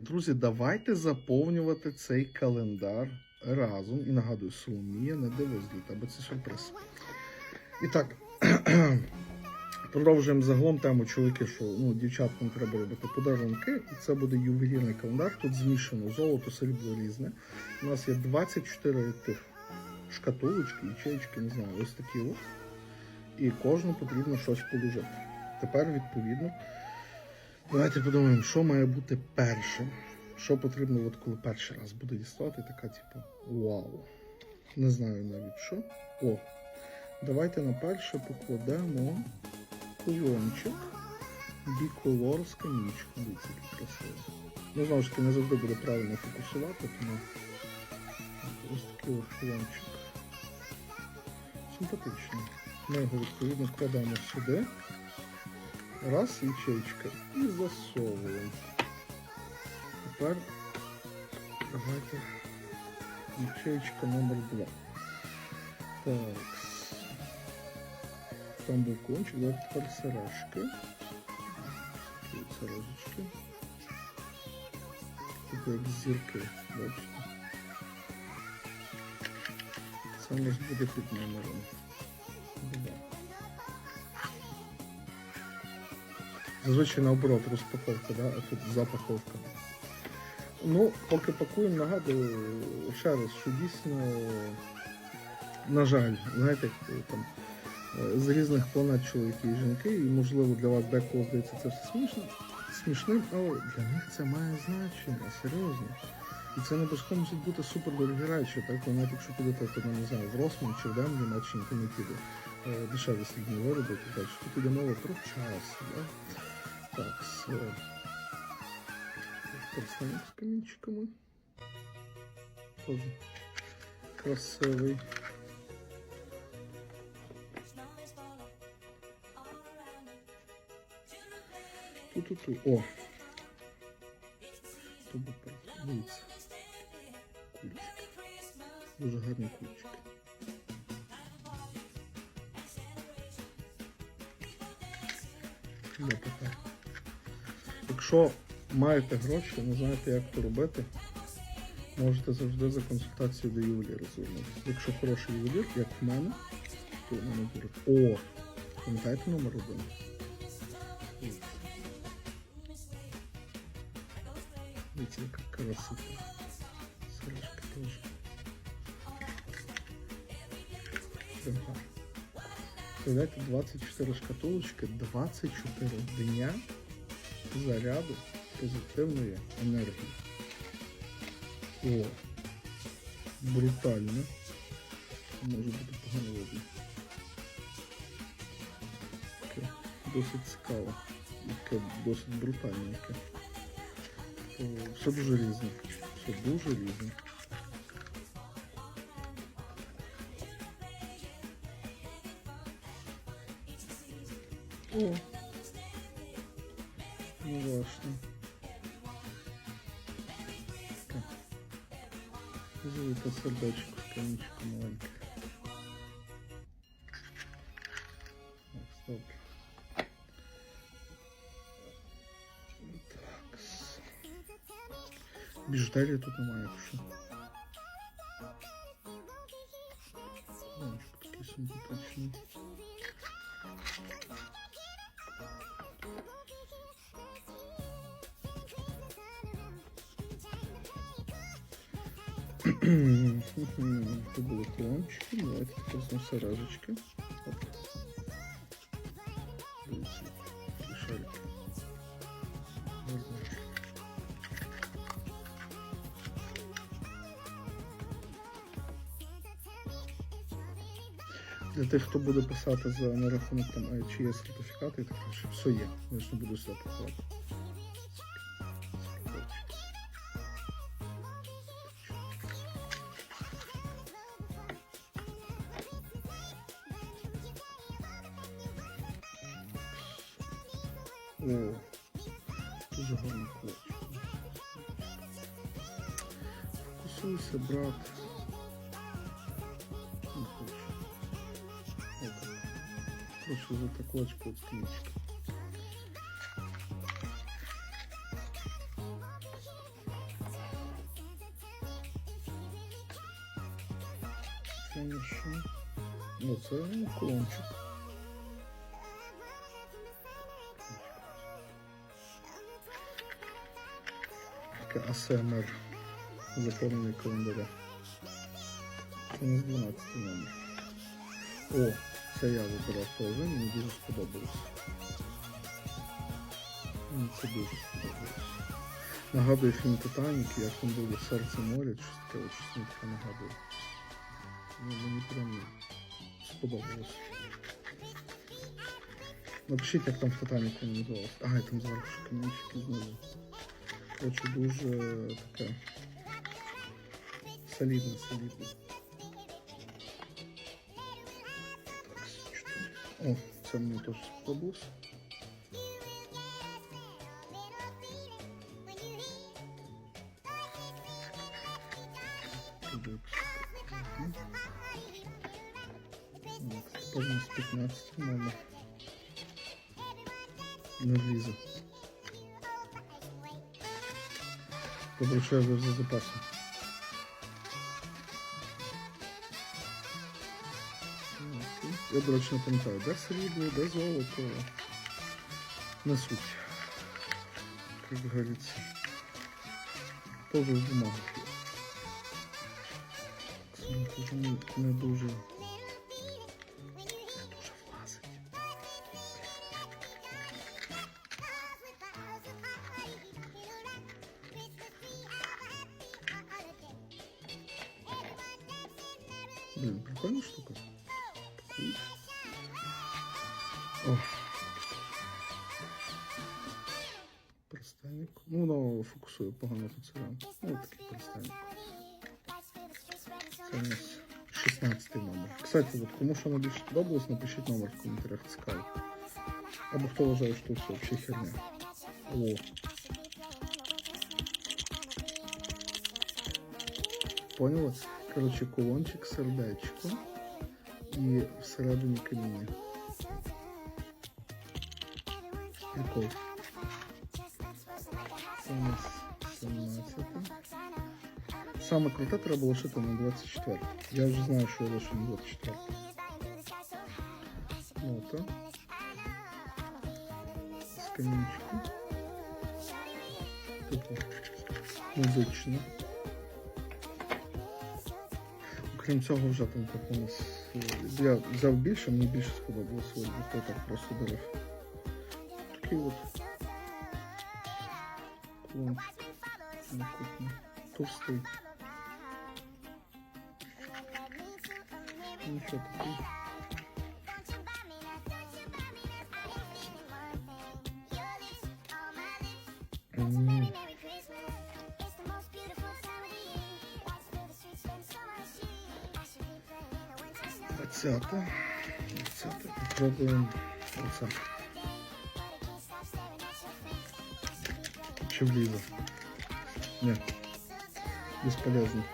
Друзі, давайте заповнювати цей календар разом. І нагадую, Соломія, не дивись діти, бо це сюрприз. І так, продовжуємо загалом тему чоловіки, що ну, дівчаткам треба робити подарунки. І це буде ювелірний календар. Тут змішано золото, срібло різне. У нас є 24 тих шкатулочки, ячейки, не знаю, ось такі от. І кожну потрібно щось положити. Тепер, відповідно, давайте подумаємо, що має бути першим. Що потрібно, от коли перший раз буде діставати, така, типу, вау. Не знаю навіть що. О, давайте на перше покладемо кулончик біколор з камінчиком. Дивіться, який. Ну, знову ж таки, не завжди буде правильно фокусувати, тому ось такий от кулончик. Симпатичний. Ми його відповідно кладемо сюди. Раз, ячейка і засовуємо. Тепер давайте ячейка номер 2. Так. Там був кончик, давайте тепер сережки. Тут сережечки. Такі як зірки, бачите. Це у нас буде під номером. Два. Зазвичай наоборот розпаковка, да? а тут запаковка. Ну, поки пакуємо, нагадую ще раз, що дійсно, на жаль, знаєте, там е, з різних планет чоловіки і жінки, і можливо для вас декого здається це все смішно, смішним, але для них це має значення, серйозно. І це не обов'язково мусить бути супер дорогі речі, так? Ви якщо підете, то, не знаю, в Росман чи в Дем, в Німеччині, то не піде. Е, Дешеві слідні вироби, то бачите, тут іде мова про час. Да? Так, все. Перестанемо з камінчиками. Тоже красивий. Ту-ту-ту. О! Тобто, дивіться. Кульчики. Дуже гарні кульчики. Для тепер. Якщо маєте гроші, не знаєте, як то робити, можете завжди за консультацією до ювеліра звернутися. Якщо хороший ювелір, як в мене, то у мене буде. О! Пам'ятаєте номер один? Дивіться. Яка красота. Сережка гарно. Представляєте, 24 шкатулочки, 24 дня заряду позитивної енергії. О, брутально. Може бути погано видно. Досить цікаво. Таке досить брутальненьке. Все дуже різне. Все дуже різне. О, ну важно. Так. Золото сердечко в камінчику маленьке. Так, стоп. Так. Біжутерії тут немає, якщо. Ламчик такий симпатичний. Тут були клончики, давайте. Оп. Шарики. Для тих, хто буде писати за на рахунок там, чи є сертифікати так далі, все є. Я ж не буду сюди писати. Його не хочу. Фокусуйся, брат. Не хочу. Хочу за таклочку от клички. Це не що? Ну, це клончик. АСМР заповнення календаря. Це не 12 номер. О, це я вибирав теж, мені дуже сподобалось. Мені це дуже сподобалось. Нагадує фільм Титанік, як там було серце моря, щось таке, щось таке нагадує. Ну, мені прям сподобалось. Напишіть, як там в Титаніку називалось. Ага, там ще камінчики знизу. Коротше, дуже таке солідне, солідне. Так, чотири. О, це мені теж. Так, тепер 15 номер. Не влізе. Добре, що я взяв за запасом. Я, до речі, не пам'ятаю, де срібло, де золото. Не суть. Як говориться. Тоже в бумагах. Не дуже Блин, прикольная штука. О. Ну, воно фокусує погано тут серіал. Ну, такий пристаник. У 16 номер. Кстати, от кому що найбільше сподобалось, напишіть номер в коментарях, цікаво. Або хто вважає, що це взагалі херня. О. Поняли? Коротше, колончик, сердечко і всередині каміння. Прикол. Це у нас 17. Саме круте треба лишити на 24. Я вже знаю, що я лишу на 24. Нота. З камінчиком. Типу музично. Крім цього, вже там так. Я взяв більше, мені більше сподобалось, ось бо так просто бере. Такий от клончик. Товстий. Ну що такий? Mm. 30. 30 попробуємо. 30. Чи влізо? Ні. Безполезно.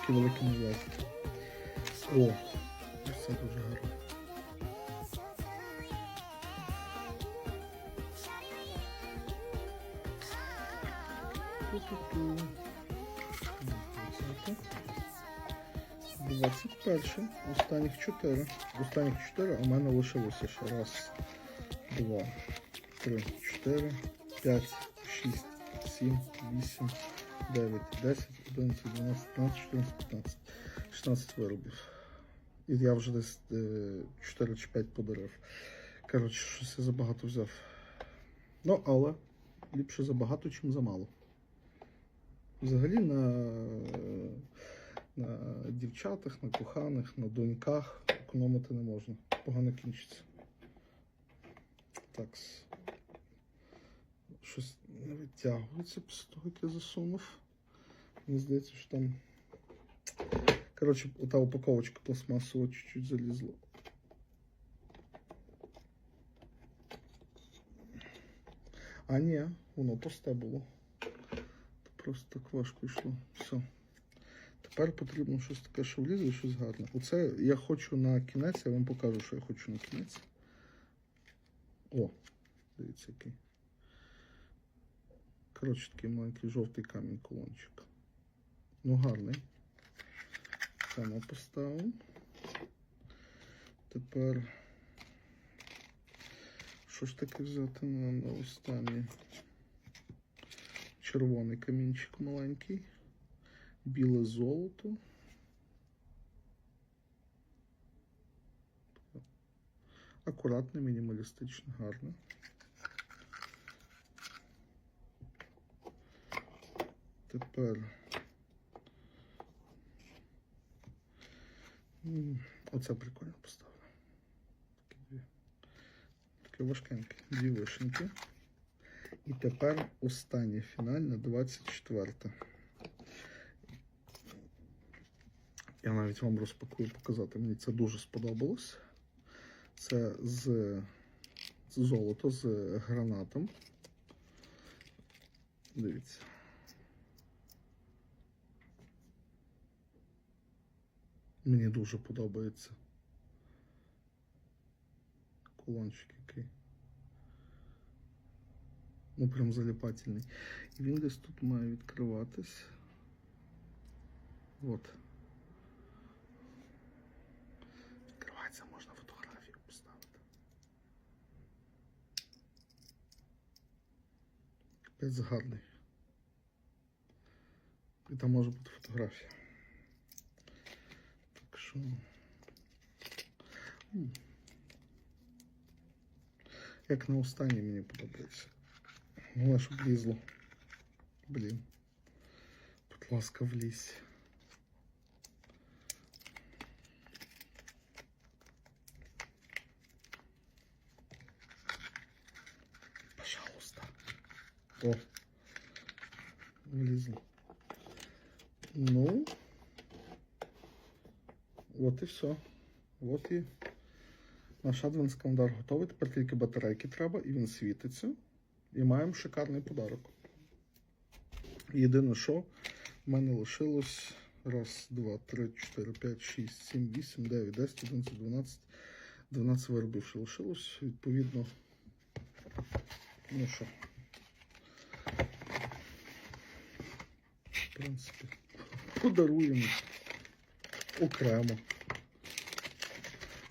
Такі великі не влазять. О, це дуже гарно. Ту-ту-ту. 21. Останніх 4. Останніх 4, а в мене лишилося ще раз, два, три, чотири, п'ять, шість, сім, вісім, дев'ять, десять, одинадцять, дванадцять, тринадцять, чотирнадцять, п'ятнадцять, 16 виробів. І я вже десь 4 чи 5 подарив. Коротше, щось я забагато взяв. Ну, але ліпше забагато, ніж замало. Взагалі на на дівчатах, на коханих, на доньках економити не можна. Погано кінчиться. Так. Щось не витягується після того, як я засунув. Мені здається, що там. Коротше, ота упаковочка пластмасова чуть-чуть залізла. А ні, воно пусте було. Просто так важко йшло. Все. Тепер потрібно щось таке, що влізе, щось гарне. Оце я хочу на кінець, я вам покажу, що я хочу на кінець. О, дивіться який. Коротше, такий маленький жовтий камінь колончик. Ну, гарний. Це ми поставимо. Тепер. Що ж таке взяти на, останнє? Червоний камінчик маленький, біле золото. Акуратне, мінімалістичне, гарне. Тепер. Оце прикольно поставлю. Такі важкеньке. Дві вишеньки. І тепер останнє фінальне 24. Я навіть вам розпакую показати. Мені це дуже сподобалось. Це з, золото з гранатом. Дивіться. Мені дуже подобається. Кулончик який. Ну, прям заліпательний. І він десь тут має відкриватись. От. Капець гарний. І там може бути фотографія. Так що. М. Як на останній мені подобається. Головне, щоб влізло. Блін. Будь ласка, влізь. О. Влізло. Ну. От і все. От і наш адвент-календар готовий. Тепер тільки батарейки треба, і він світиться. І маємо шикарний подарок. Єдине, що в мене лишилось раз, два, три, чотири, п'ять, шість, сім, вісім, дев'ять, десять, одинадцять, дванадцять, дванадцять виробів ще лишилось. Відповідно. Ну що. Принципі, подаруємо окремо.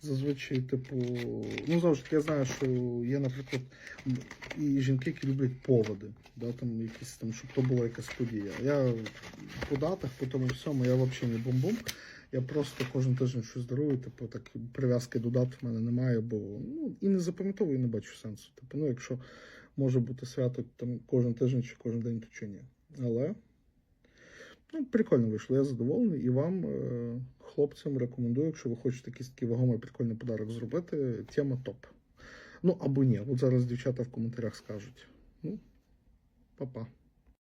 Зазвичай, типу, ну завжди я знаю, що є, наприклад, і жінки, які люблять поводи, да, там якісь там, щоб то була якась подія. Я по датах, по тому всьому, я взагалі не бум-бум. Я просто кожен тиждень щось дарую, типу, так прив'язки до дат в мене немає, бо ну і не запам'ятовую, і не бачу сенсу. Типу, ну, якщо може бути свято там кожен тиждень чи кожен день, то чи ні. Але ну, прикольно вийшло, я задоволений. І вам, е, хлопцям, рекомендую, якщо ви хочете якийсь такий вагомий прикольний подарок зробити, тема топ. Ну або ні. От зараз дівчата в коментарях скажуть. Ну, па-па.